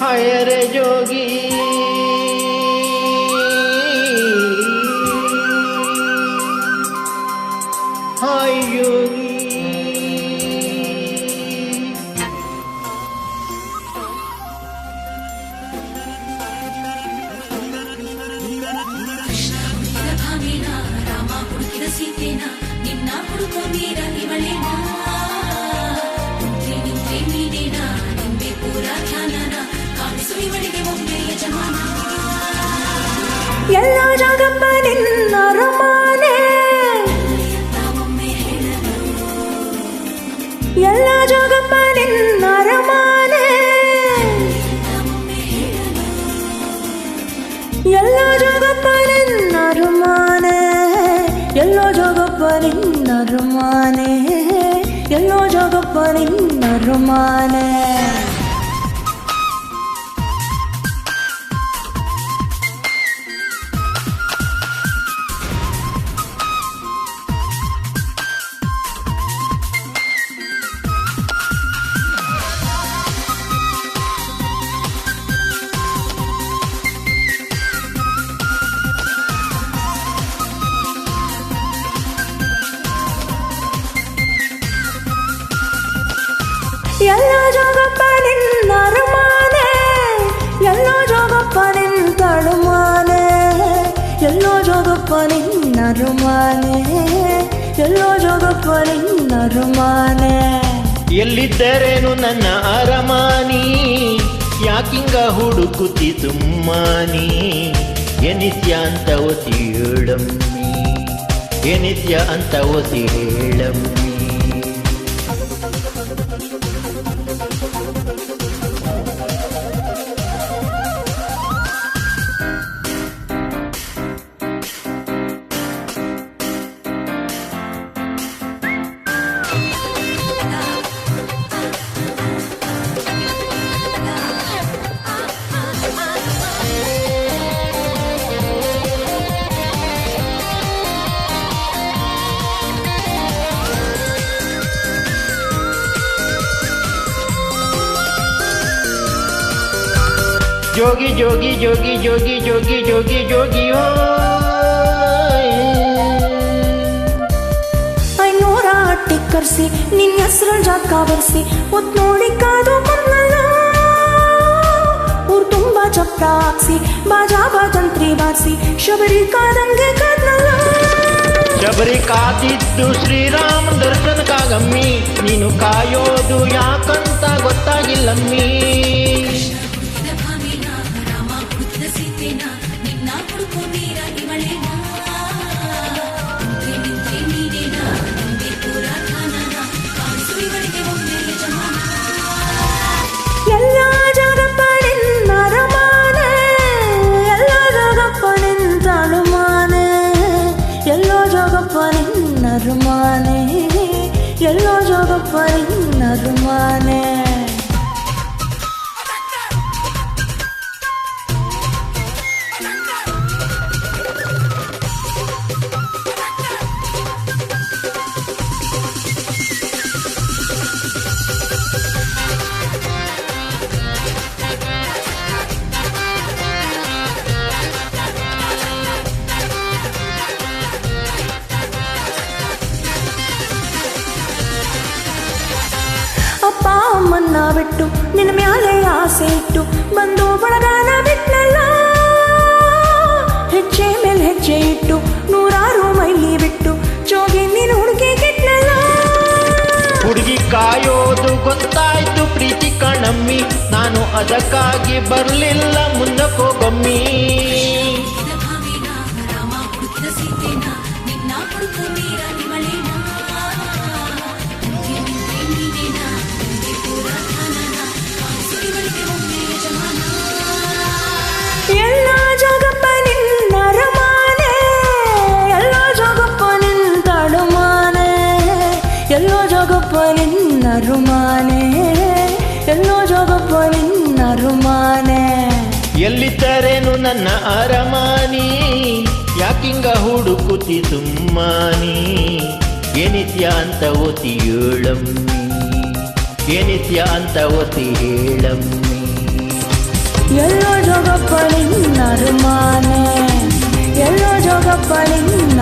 ಹಯರೆ ಜೋಗಿ hi Yogi ಭಾಮಿನ Rama ಹುಡುಕಿದ ಸೀತೆನ ನಿನ್ನ ಹುಡುಕೋ ವೀರ ಇವಳೇನ ಎಲ್ಲ ಜಗಪ್ಪ ನಿನ್ನ ರಮಾನೆ ಅಂತ ಒಮ್ಮೆ ಹೇಳಲು ಎಲ್ಲ ಜಗಪ್ಪ ನಿನ್ನ ರಮಾನೆ ಒಮ್ಮೆ ಹೇಳಲು ಎಲ್ಲ ಜಗಪ್ಪ ನಿನ್ನ ರುಮಾನೆ ನಿನ್ನ ರುಮಾನೆ ಎಲ್ಲೋ ಜಗಪ್ಪ ನಿನ್ನ ರುಮಾನೆ ಎಲ್ಲಿದ್ದರೇನು ನನ್ನ ಅರಮಾನಿ ಯಾಕಿಂಗ ಹುಡುಕುತ್ತಿ ಸುಮ್ಮನಿ ಎನಿತ್ಯ ಅಂತ ಒಸಿ ಹೇಳಮ್ಮಿ ಎನಿತ್ಯ ಅಂತ ಒಸಿ ಹೇಳಮ್ಮಿ ಜೋಗಿ ಜೋಗಿ ಜೋಗಿ ಜೋಗಿ ಜೋಗಿ ಜೋಗಿ ಜೋಗಿ ಹೋಯ್. ಐನೂರ ಟಿಕ್ಕರ್ಸಿ ಕರ್ಸಿ ನಿನ್ನ ಹೆಸರು ಜಾಕ ಬರ್ಸಿ ಒತ್ ನೋಡಿ ಕಾದು ಬಂದಲ್ಲ ಊರ್ ತುಂಬಾ ಚಪ್ಪ ಹಾಕ್ಸಿ ಬಾಜಾ ಬಾಜಂತ್ರಿ ಬಾರಿಸಿ ಶಬರಿ ಕಾದಂಗೆ ಕಾದ್ನಲ್ಲ. ಶಬರಿ ಕಾದಿದ್ದು ಶ್ರೀರಾಮ ದರ್ಶನಕ್ಕಾಗಮ್ಮಿ ನೀನು ಕಾಯೋದು ಯಾಕಂತ ಗೊತ್ತಾಗಿಲ್ಲಮ್ಮಿ. ஜோகப்பரின் அருமானே. எல்லோ ஜோகப்பரின் அருமானே. ಅಮ್ಮನ್ನ ಬಿಟ್ಟು, ನಿನ್ನ ಮ್ಯಾಲೆ ಆಸೆ ಇಟ್ಟು, ಬಂದು ಬಳಗಾನ ಬಿಟ್ನಲ್ಲ? ಹೆಜ್ಜೆ ಮೇಲೆ ಹೆಜ್ಜೆ ಇಟ್ಟು, ನೂರಾರು ಮೈಲಿ ಬಿಟ್ಟು, ಜೋಗಿ ನೀನು ಹುಡುಗಿ ಕಿಟ್ನಲ್ಲ? ಹುಡುಗಿ ಕಾಯೋದು ಗೊತ್ತಾಯ್ತು ಪ್ರೀತಿ ಕಣಮ್ಮಿ. ನಾನು ಅದಕ್ಕಾಗಿ ಬರಲಿಲ್ಲ ಮುಂದಕ್ಕೋಗಮ್ಮಿ ಹುಡುಕಿದ ಎಲ್ಲಿದ್ದರೇನು ನನ್ನ ಅರಮಾನಿ ಯಾಕಿಂಗ ಹುಡುಕುತ್ತಿ ಸುಮ್ಮನಿ ಏನಿತ್ಯ ಅಂತ ಓತಿ ಹೇಳಮ್ಮಿ ಏನಿತ್ಯ ಅಂತ ಓತಿ ಹೇಳಮ್ಮಿ ಎಲ್ಲೋ ಜೋಗಪ್ಪ ನಿನ್ನ ಅರಮಾನೆ ಎಲ್ಲೋ ಜೋಗಪ್ಪ ನಿನ್ನ